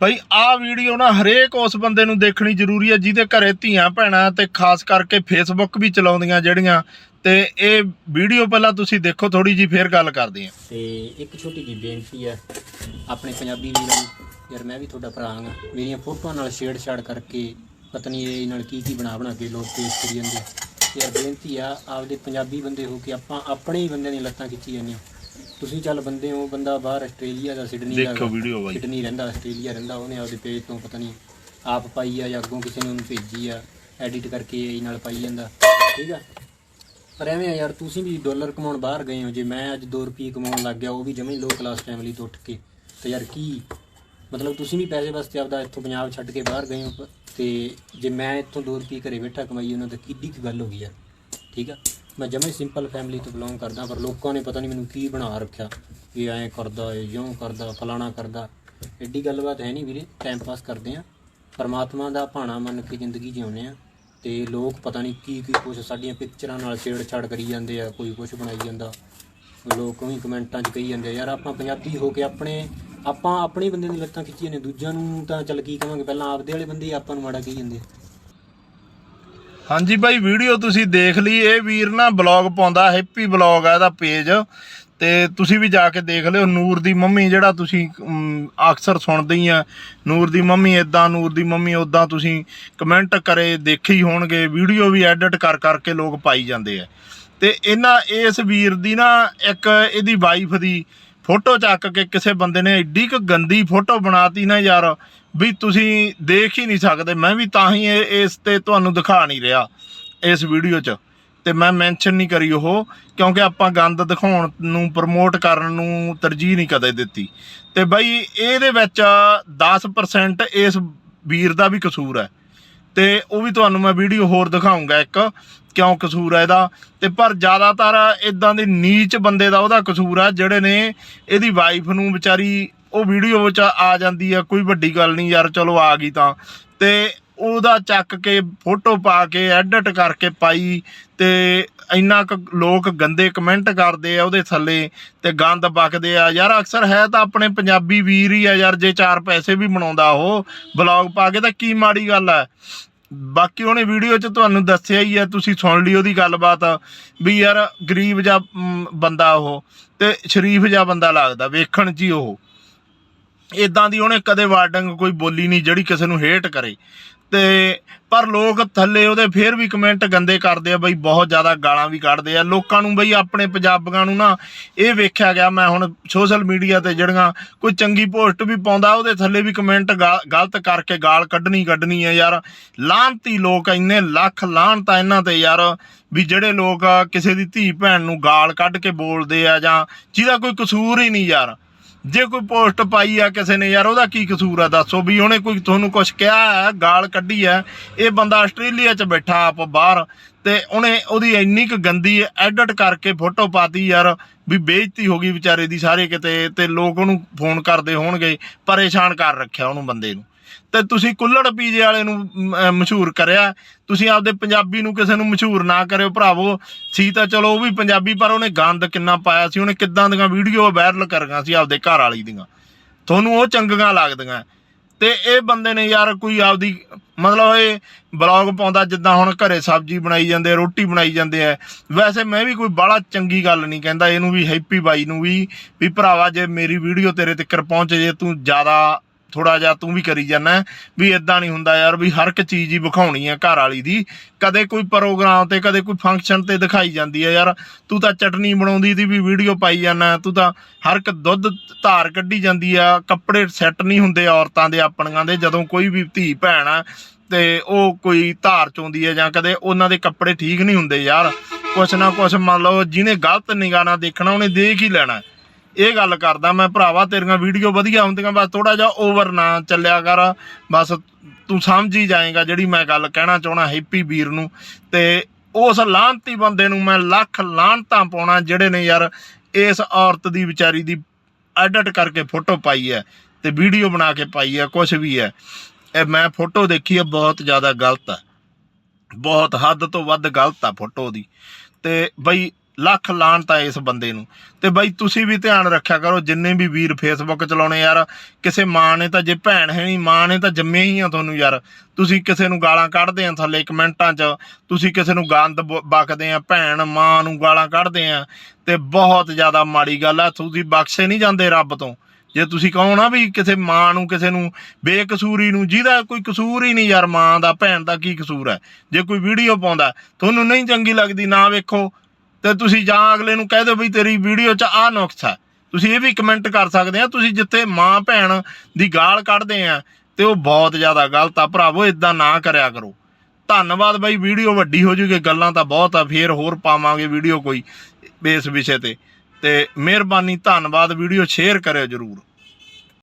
ਭਾਈ ਆਹ ਵੀਡੀਓ ਨਾ ਹਰੇਕ ਉਸ ਬੰਦੇ ਨੂੰ ਦੇਖਣੀ ਜ਼ਰੂਰੀ ਹੈ ਜਿਹਦੇ ਘਰੇ ਧੀਆਂ ਭੈਣਾਂ ਤੇ ਖਾਸ ਕਰਕੇ ਫੇਸਬੁੱਕ ਵੀ ਚਲਾਉਂਦੀਆਂ ਜਿਹੜੀਆਂ, ਤੇ ਇਹ ਵੀਡੀਓ ਪਹਿਲਾਂ ਤੁਸੀਂ ਦੇਖੋ ਥੋੜੀ ਜੀ ਫੇਰ ਗੱਲ ਕਰਦੇ ਹਾਂ ਤੇ ਇੱਕ ਛੋਟੀ ਜਿਹੀ ਬੇਨਤੀ ਹੈ ਆਪਣੇ ਪੰਜਾਬੀ ਵੀਰਾਂ ਨੂੰ। ਯਾਰ ਮੈਂ ਵੀ ਤੁਹਾਡਾ ਭਰਾ ਹਾਂ, ਮੇਰੀਆਂ ਫੋਟੋਆਂ ਨਾਲ ਛੇੜਛਾੜ ਕਰਕੇ ਪਤਨੀ ਇਹ ਨਾਲ ਕੀ ਕੀ ਬਣਾ ਬਣਾ ਕੇ ਲੋਕ ਪੇਸ਼ ਕਰੀ ਜਾਂਦੇ ਆ। ਯਾਰ ਬੇਨਤੀ ਆ, ਆਪਦੇ ਪੰਜਾਬੀ ਬੰਦੇ ਹੋ ਕੇ ਆਪਾਂ ਆਪਣੇ ਹੀ ਬੰਦਿਆਂ ਦੀਆਂ ਲੱਤਾਂ ਖਿੱਚੀ ਜਾਂਦੇ ਆ। ਤੁਸੀਂ ਚੱਲ ਬੰਦੇ ਹੋ ਬੰਦਾ ਬਾਹਰ ਆਸਟ੍ਰੇਲੀਆ ਦਾ ਸਿਡਨੀ ਦਾ ਦੇਖੋ ਵੀਡੀਓ ਬਾਈ। ਸਿਡਨੀ ਰਹਿੰਦਾ ਆਸਟ੍ਰੇਲੀਆ ਰਹਿੰਦਾ ਉਹਨੇ ਆਪਦੇ ਪੇਜ ਤੋਂ ਪਤਾ ਨਹੀਂ ਆਪ ਪਾਈ ਆ ਜਾਂ ਅੱਗੋਂ ਕਿਸੇ ਨੇ ਉਹਨੂੰ ਭੇਜੀ ਆ ਐਡਿਟ ਕਰਕੇ AI ਨਾਲ ਪਾਈ ਜਾਂਦਾ ਠੀਕ ਆ? ਪਰ ਐਵੇਂ ਆ ਯਾਰ ਤੁਸੀਂ ਵੀ ਡਾਲਰ ਕਮਾਉਣ ਬਾਹਰ ਗਏ ਹੋ ਜੇ ਮੈਂ ਅੱਜ 2 ਰੁਪਏ ਕਮਾਉਣ ਲੱਗ ਗਿਆ ਉਹ ਵੀ ਜਮੇ ਲੋ ਕਲਾਸ ਫੈਮਿਲੀ ਤੋਂ ਉੱਠ ਕੇ ਤੇ ਯਾਰ ਕੀ? ਮਤਲਬ ਤੁਸੀਂ ਵੀ ਪੈਸੇ ਵਾਸਤੇ ਆਪਦਾ ਇੱਥੋਂ ਪੰਜਾਬ ਛੱਡ ਕੇ ਬਾਹਰ ਗਏ ਹੋ ਤੇ ਜੇ ਮੈਂ ਇੱਥੋਂ 2 ਰੁਪਏ ਘਰੇ ਬੈਠਾ ਕਮਾਈ ਉਹਨਾਂ ਤਾਂ ਕਿੱਡੀ ਕੁ ਗੱਲ ਹੋ ਗਈ ਯਾਰ ਠੀਕ ਆ? ਮੈਂ ਜਮੇ ਸਿੰਪਲ ਫੈਮਿਲੀ ਤੋਂ ਬਿਲੋਂਗ ਕਰਦਾ, ਪਰ ਲੋਕਾਂ ਨੇ ਪਤਾ ਨਹੀਂ ਮੈਨੂੰ ਕੀ ਬਣਾ ਰੱਖਿਆ, ਵੀ ਐਂ ਕਰਦਾ ਏ ਜਿਉਂ ਕਰਦਾ, ਫਲਾਣਾ ਕਰਦਾ। ਐਡੀ ਗੱਲਬਾਤ ਹੈ ਨਹੀਂ ਵੀਰੇ ਟਾਈਮ ਪਾਸ ਕਰਦੇ ਆ ਪਰਮਾਤਮਾ ਦਾ ਭਾਣਾ ਮੰਨ ਕੇ ਜ਼ਿੰਦਗੀ ਜਿਉਂਦੇ ਆ ਤੇ ਲੋਕ ਪਤਾ ਨਹੀਂ ਕੀ ਕੀ ਕੁਛ ਸਾਡੀਆਂ ਪਿਕਚਰਾਂ ਨਾਲ ਛੇੜਛਾੜ ਕਰੀ ਜਾਂਦੇ ਆ, ਕੋਈ ਕੁਛ ਬਣਾਈ ਜਾਂਦਾ। ਲੋਕ ਵੀ ਕਮੈਂਟਾਂ 'ਚ ਕਹੀ ਜਾਂਦੇ ਆ, ਯਾਰ ਆਪਾਂ ਪੰਜਾਬੀ ਹੋ ਕੇ ਆਪਣੇ ਆਪਾਂ ਆਪਣੇ ਬੰਦੇ ਦੀ ਲੱਤਾਂ ਖਿੱਚੀਆਂ ਨੇ, ਦੂਜਿਆਂ ਨੂੰ ਤਾਂ ਚੱਲ ਕੀ ਕਹਾਂਗੇ ਪਹਿਲਾਂ ਆਪਦੇ ਵਾਲੇ ਬੰਦੇ ਹੀ ਆਪਾਂ ਨੂੰ ਮਾੜਾ ਕਹੀ ਜਾਂਦੇ ਆ। ਹਾਂਜੀ ਬਾਈ, ਵੀਡੀਓ ਤੁਸੀਂ ਦੇਖ ਲਈ, ਇਹ ਵੀਰ ਨਾ ਬਲੌਗ ਪਾਉਂਦਾ ਹੈਪੀ ਬਲੌਗ ਆ ਇਹਦਾ ਪੇਜ ਤੇ ਤੁਸੀਂ ਵੀ ਜਾ ਕੇ ਦੇਖ ਲਿਓ, ਨੂਰ ਦੀ ਮੰਮੀ ਜਿਹੜਾ ਤੁਸੀਂ ਅਕਸਰ ਸੁਣਦੇ ਹੀ ਆ, ਨੂਰ ਦੀ ਮੰਮੀ ਇਦਾਂ ਨੂਰ ਦੀ ਮੰਮੀ ਉਦਾਂ ਤੁਸੀਂ ਕਮੈਂਟ ਕਰੇ, ਦੇਖੇ ਹੀ ਹੋਣਗੇ, ਵੀਡੀਓ ਵੀ ਐਡਿਟ ਕਰ ਕਰਕੇ ਲੋਕ ਪਾਈ ਜਾਂਦੇ ਆ। ਤੇ ਇਹਨਾਂ, ਇਸ ਵੀਰ ਦੀ ਨਾ ਇੱਕ, ਇਹਦੀ ਵਾਈਫ ਦੀ ਫੋਟੋ ਚੱਕ ਕੇ ਕਿਸੇ ਬੰਦੇ ਨੇ ਐਡੀ ਕੁ ਗੰਦੀ ਫੋਟੋ ਬਣਾਤੀ ਨਾ ਯਾਰ, ਵੀ ਤੁਸੀਂ ਦੇਖ ਹੀ ਨਹੀਂ ਸਕਦੇ। ਮੈਂ ਵੀ ਤਾਂ ਹੀ ਇਹ- ਇਸ ਤੇ ਤੁਹਾਨੂੰ ਦਿਖਾ ਨਹੀਂ ਰਿਹਾ, ਇਸ ਵੀਡੀਓ 'ਚ। ਤੇ ਮੈਂ ਮੈਂਸ਼ਨ ਨਹੀਂ ਕਰੀ ਉਹ, ਕਿਉਂਕਿ ਆਪਾਂ ਗੰਦ ਦਿਖਾਉਣ ਨੂੰ ਪ੍ਰਮੋਟ ਕਰਨ ਨੂੰ ਤਰਜੀਹ ਨਹੀਂ ਕਦੇ ਦਿੱਤੀ। ਤੇ ਬਈ ਇਹਦੇ ਵਿੱਚ 10% ਇਸ ਵੀਰ ਦਾ ਵੀ ਕਸੂਰ ਹੈ। ਤੇ ਉਹ ਵੀ ਤੁਹਾਨੂੰ ਮੈਂ ਵੀਡੀਓ ਹੋਰ ਦਿਖਾਉਂਗਾ ਇੱਕ। ਕਿਉਂ ਕਸੂਰ ਹੈ ਇਹਦਾ? ਤੇ ਪਰ ਜ਼ਿਆਦਾਤਰ ਇਦਾਂ ਦੇ ਨੀਚ ਬੰਦੇ ਦਾ ਉਹਦਾ ਕਸੂਰ ਆ, ਜਿਹੜੇ ਨੇ ਇਹਦੀ ਵਾਈਫ ਨੂੰ ਵਿਚਾਰੀ ਉਹ ਵੀਡੀਓ ਵਿੱਚ ਆ ਜਾਂਦੀ ਆ, ਕੋਈ ਵੱਡੀ ਗੱਲ ਨਹੀਂ ਯਾਰ, ਚਲੋ ਆ ਗਈ ਤਾਂ। ਤੇ ਉਹਦਾ ਚੱਕ ਕੇ ਫੋਟੋ ਪਾ ਕੇ ਐਡਿਟ ਕਰਕੇ ਪਾਈ ਤੇ ਇੰਨਾ ਕੁ ਲੋਕ ਗੰਦੇ ਕਮੈਂਟ ਕਰਦੇ ਆ ਉਹਦੇ ਥੱਲੇ ਤੇ ਗੰਦ ਬਕਦੇ ਆ। ਯਾਰ ਅਕਸਰ ਹੈ ਤਾਂ ਆਪਣੇ ਪੰਜਾਬੀ ਵੀਰ ਹੀ ਆ ਯਾਰ, ਜੇ ਚਾਰ ਪੈਸੇ ਵੀ ਬਣਾਉਂਦਾ ਉਹ ਬਲੌਗ ਪਾ ਕੇ ਤਾਂ ਕੀ ਮਾੜੀ ਗੱਲ ਹੈ ਬਾਕੀ ਉਹਨੇ ਵੀਡੀਓ 'ਚ ਤੁਹਾਨੂੰ ਦੱਸਿਆ ਹੀ ਆ, ਤੁਸੀਂ ਸੁਣ ਲਈ ਉਹਦੀ ਗੱਲਬਾਤ ਵੀ ਯਾਰ ਗਰੀਬ ਜਿਹਾ ਬੰਦਾ ਉਹ ਤੇ ਸ਼ਰੀਫ ਜਿਹਾ ਬੰਦਾ ਲੱਗਦਾ, ਵੇਖਣ 'ਚ ਹੀ ਉਹ। ਇਦਾਂ ਦੀ ਉਹਨੇ ਕਦੇ ਵਾਰਡਿੰਗ ਕੋਈ ਬੋਲੀ ਨਹੀਂ ਜਿਹੜੀ ਕਿਸੇ ਨੂੰ ਹੇਟ ਕਰੇ। ਤੇ ਪਰ ਲੋਕ ਥੱਲੇ ਉਹਦੇ ਫੇਰ ਵੀ ਕਮੈਂਟ ਗੰਦੇ ਕਰਦੇ ਆ ਬਈ ਬਹੁਤ ਜ਼ਿਆਦਾ ਗਾਲਾਂ ਵੀ ਕੱਢਦੇ ਆ। ਲੋਕਾਂ ਨੂੰ ਬਈ ਆਪਣੇ ਪੰਜਾਬੀਆਂ ਨੂੰ ਨਾ ਇਹ ਵੇਖਿਆ ਗਿਆ, ਮੈਂ ਹੁਣ ਸੋਸ਼ਲ ਮੀਡੀਆ ਤੇ ਜਿਹੜੀਆਂ ਕੋਈ ਚੰਗੀ ਪੋਸਟ ਵੀ ਪਾਉਂਦਾ, ਉਹਦੇ ਥੱਲੇ ਵੀ ਕਮੈਂਟ ਗਲਤ ਕਰਕੇ ਗਾਲ ਕੱਢਣੀ ਕੱਢਣੀ ਆ ਯਾਰ। ਲਾਹਨਤੀ ਲੋਕ ਇੰਨੇ ਲੱਖ ਲਾਹਨਤਾਂ ਇਹਨਾਂ ਤੇ ਯਾਰ ਵੀ ਜਿਹੜੇ ਲੋਕ ਕਿਸੇ ਦੀ ਧੀ ਭੈਣ ਨੂੰ ਗਾਲ ਕੱਢ ਕੇ ਬੋਲਦੇ ਆ ਜਾਂ ਜਿਹਦਾ ਕੋਈ ਕਸੂਰ ਹੀ ਨਹੀਂ ਯਾਰ। ਜੇ ਕੋਈ ਪੋਸਟ ਪਾਈ ਆ ਕਿਸੇ ਨੇ, ਯਾਰ ਉਹਦਾ ਕੀ ਕਸੂਰ ਆ ਦੱਸੋ ਵੀ ਉਹਨੇ ਕੋਈ ਤੁਹਾਨੂੰ ਕੁਝ ਕਿਹਾ ਹੈ, ਗਾਲ ਕੱਢੀ ਹੈ, ਇਹ ਬੰਦਾ ਆਸਟ੍ਰੇਲੀਆ 'ਚ ਬੈਠਾ ਆਪ ਬਾਹਰ ਤੇ ਉਹਨੇ ਉਹਦੀ ਇੰਨੀ ਕੁ ਗੰਦੀ ਐਡਿਟ ਕਰਕੇ ਫੋਟੋ ਪਾਤੀ ਯਾਰ ਵੀ ਬੇਇੱਜ਼ਤੀ ਹੋ ਗਈ ਵਿਚਾਰੇ ਦੀ ਸਾਰੇ ਕਿਤੇ ਤੇ ਲੋਕ ਉਹਨੂੰ ਫੋਨ ਕਰਦੇ ਹੋਣਗੇ, ਪਰੇਸ਼ਾਨ ਕਰ ਰੱਖਿਆ ਉਹਨੂੰ ਬੰਦੇ ਨੂੰ। ਤੇ ਤੁਸੀਂ ਕੁੱਲੜ ਪੀਜੇ ਵਾਲੇ ਨੂੰ ਮਸ਼ਹੂਰ ਕਰਿਆ। ਤੁਸੀਂ ਆਪਦੇ ਪੰਜਾਬੀ ਨੂੰ ਕਿਸੇ ਨੂੰ ਮਸ਼ਹੂਰ ਨਾ ਕਰਿਓ ਭਰਾਵੋ। ਸੀ ਤਾਂ ਚਲੋ ਉਹ ਵੀ ਪੰਜਾਬੀ, ਪਰ ਉਹਨੇ ਗੰਦ ਕਿੰਨਾ ਪਾਇਆ ਸੀ, ਉਹਨੇ ਕਿੱਦਾਂ ਦੀਆਂ ਵੀਡੀਓ ਵਾਇਰਲ ਕਰੀਆਂ ਸੀ ਆਪਦੇ ਘਰ ਵਾਲੀ ਦੀਆਂ। ਤੁਹਾਨੂੰ ਉਹ ਚੰਗੀਆਂ ਲੱਗਦੀਆਂ। ਤੇ ਇਹ ਬੰਦੇ ਨੇ ਯਾਰ ਕੋਈ ਆਪਦੀ, ਮਤਲਬ ਇਹ ਬਲੌਗ ਪਾਉਂਦਾ, ਜਿੱਦਾਂ ਹੁਣ ਘਰੇ ਸਬਜ਼ੀ ਬਣਾਈ ਜਾਂਦੇ, ਰੋਟੀ ਬਣਾਈ ਜਾਂਦੇ ਆ। ਵੈਸੇ ਮੈਂ ਵੀ ਕੋਈ ਬਾਹਲਾ ਚੰਗੀ ਗੱਲ ਨਹੀਂ ਕਹਿੰਦਾ, ਇਹਨੂੰ ਵੀ ਹੈਪੀ ਬਾਈ ਨੂੰ ਵੀ ਵੀ ਭਰਾਵਾ, ਜੇ ਮੇਰੀ ਵੀਡੀਓ ਤੇਰੇ ਤੱਕ ਪਹੁੰਚ, ਜੇ ਤੂੰ ਜ਼ਿਆਦਾ ਥੋੜਾ ਜਿਹਾ ਤੂੰ ਵੀ ਕਰੀ ਜਾਂਦਾ ਵੀ ਇਦਾਂ ਨਹੀਂ ਹੁੰਦਾ ਯਾਰ ਵੀ ਹਰ ਇੱਕ ਚੀਜ਼ ਹੀ ਵਿਖਾਉਣੀ ਆ ਘਰ ਵਾਲੀ ਦੀ। ਕਦੇ ਕੋਈ ਪ੍ਰੋਗਰਾਮ ਤੇ, ਕਦੇ ਕੋਈ ਫੰਕਸ਼ਨ ਤੇ ਦਿਖਾਈ ਜਾਂਦੀ ਆ ਯਾਰ। ਤੂੰ ਤਾਂ ਚਟਨੀ ਬਣਾਉਂਦੀ ਦੀ ਵੀ ਵੀਡੀਓ ਪਾਈ ਜਾਂਦਾ ਤੂੰ ਤਾਂ ਹਰ ਇੱਕ ਦੁੱਧ ਧਾਰ ਕੱਢੀ ਜਾਂਦੀ ਆ, ਕੱਪੜੇ ਸੈੱਟ ਨਹੀਂ ਹੁੰਦੇ ਔਰਤਾਂ ਦੇ, ਆਪਣੀਆਂ ਦੇ, ਜਦੋਂ ਕੋਈ ਵੀ ਧੀ ਭੈਣ ਆ ਤੇ ਉਹ ਕੋਈ ਧਾਰ ਚੋਂਦੀ ਹੈ ਜਾਂ ਕਦੇ ਉਹਨਾਂ ਦੇ ਕੱਪੜੇ ਠੀਕ ਨਹੀਂ ਹੁੰਦੇ ਯਾਰ। ਕੁਛ ਨਾ ਕੁਛ ਮੰਨ ਲਓ, ਜਿਹਨੇ ਗਲਤ ਨਿਗਾਹ ਨਾਲ ਦੇਖਣਾ, ਉਹਨੇ ਦੇਖ ਹੀ ਲੈਣਾ। ਇਹ ਗੱਲ ਕਰਦਾ ਮੈਂ, ਭਰਾਵਾ, ਤੇਰੀਆਂ ਵੀਡੀਓ ਵਧੀਆ ਹੁੰਦੀਆਂ, ਬਸ ਥੋੜਾ ਜਿਹਾ ਓਵਰ ਨਾ ਚੱਲਿਆ ਕਰ। ਬਸ ਤੂੰ ਸਮਝ ਹੀ ਜਾਏਗਾ ਜਿਹੜੀ ਮੈਂ ਗੱਲ ਕਹਿਣਾ ਚਾਹਣਾ ਹੈਪੀ ਵੀਰ ਨੂੰ। ਤੇ ਉਸ ਲਾਹਨਤੀ ਬੰਦੇ ਨੂੰ ਮੈਂ ਲੱਖ ਲਾਹਨਤਾਂ ਪਾਉਣਾ ਜਿਹੜੇ ਨੇ ਯਾਰ ਇਸ ਔਰਤ ਦੀ ਵਿਚਾਰੀ ਦੀ ਐਡਿਟ ਕਰਕੇ ਫੋਟੋ ਪਾਈ ਹੈ ਤੇ ਵੀਡੀਓ ਬਣਾ ਕੇ ਪਾਈ ਹੈ ਕੁਝ ਵੀ ਹੈ। ਇਹ ਮੈਂ ਫੋਟੋ ਦੇਖੀ ਹੈ, ਬਹੁਤ ਜ਼ਿਆਦਾ ਗਲਤ ਹੈ। ਬਹੁਤ ਹੱਦ ਤੋਂ ਵੱਧ ਗਲਤ ਆ ਫੋਟੋ ਦੀ। ਤੇ ਬਈ ਲੱਖ ਲਾਹਨਤ ਇਸ ਬੰਦੇ ਨੂੰ। ਤੇ ਬਾਈ ਤੁਸੀਂ ਵੀ ਧਿਆਨ ਰੱਖਿਆ ਕਰੋ, ਜਿੰਨੇ ਵੀ ਵੀਰ ਫੇਸਬੁੱਕ ਚਲਾਉਣੇ ਯਾਰ, ਕਿਸੇ ਮਾਂ ਨੇ ਤਾਂ ਜੇ ਭੈਣ ਹੈ ਨਹੀਂ, ਮਾਂ ਨੇ ਤਾਂ ਜੰਮੇ ਹੀ ਆ ਤੁਹਾਨੂੰ ਯਾਰ। ਤੁਸੀਂ ਕਿਸੇ ਨੂੰ ਗਾਲਾਂ ਕੱਢਦੇ ਆ ਥੱਲੇ ਕਮੈਂਟਾਂ 'ਚ, ਤੁਸੀਂ ਕਿਸੇ ਨੂੰ ਗੰਦ ਬ- ਬਕਦੇ ਆ, ਭੈਣ ਮਾਂ ਨੂੰ ਗਾਲਾਂ ਕੱਢਦੇ ਆ, ਤੇ ਬਹੁਤ ਜ਼ਿਆਦਾ ਮਾੜੀ ਗੱਲ ਆ। ਤੁਸੀਂ ਬਖਸ਼ੇ ਨਹੀਂ ਜਾਂਦੇ ਰੱਬ ਤੋਂ। ਜੇ ਤੁਸੀਂ ਕਹੋ ਨਾ ਵੀ ਕਿਸੇ ਮਾਂ ਨੂੰ, ਕਿਸੇ ਨੂੰ ਬੇਕਸੂਰੀ ਨੂੰ, ਜਿਹਦਾ ਕੋਈ ਕਸੂਰ ਹੀ ਨਹੀਂ ਯਾਰ, ਮਾਂ ਦਾ, ਭੈਣ ਦਾ ਕੀ ਕਸੂਰ ਹੈ? ਜੇ ਕੋਈ ਵੀਡੀਓ ਪਾਉਂਦਾ, ਤੁਹਾਨੂੰ ਨਹੀਂ ਚੰਗੀ ਲੱਗਦੀ, ਨਾ ਵੇਖੋ। ਤੇ ਤੁਸੀਂ ਜਾਂ ਅਗਲੇ ਨੂੰ ਕਹਿ ਦਿਓ ਵੀ ਤੇਰੀ ਵੀਡੀਓ 'ਚ ਆਹ ਨੁਕਸ ਹੈ। ਤੁਸੀਂ ਇਹ ਵੀ ਕਮੈਂਟ ਕਰ ਸਕਦੇ ਆ, ਤੁਸੀਂ ਜਿੱਥੇ ਮਾਂ ਭੈਣ ਦੀ ਗਾਲ ਕੱਢਦੇ ਆ ਤੇ ਉਹ ਬਹੁਤ ਜ਼ਿਆਦਾ ਗਲਤ ਆ। ਭਰਾਵੋ ਇਦਾਂ ਨਾ ਕਰਿਆ ਕਰੋ। ਧੰਨਵਾਦ ਬਾਈ, ਵੀਡੀਓ ਵੱਡੀ ਹੋ ਜੂਗੀ, ਗੱਲਾਂ ਤਾਂ ਬਹੁਤ ਆ, ਫੇਰ ਹੋਰ ਪਾਵਾਂਗੇ ਵੀਡੀਓ ਕੋਈ ਇਸ ਵਿਸ਼ੇ ਤੇ। ਤੇ ਮਿਹਰਬਾਨੀ, ਧੰਨਵਾਦ, ਵੀਡੀਓ ਸ਼ੇਅਰ ਕਰਿਓ ਜਰੂਰ।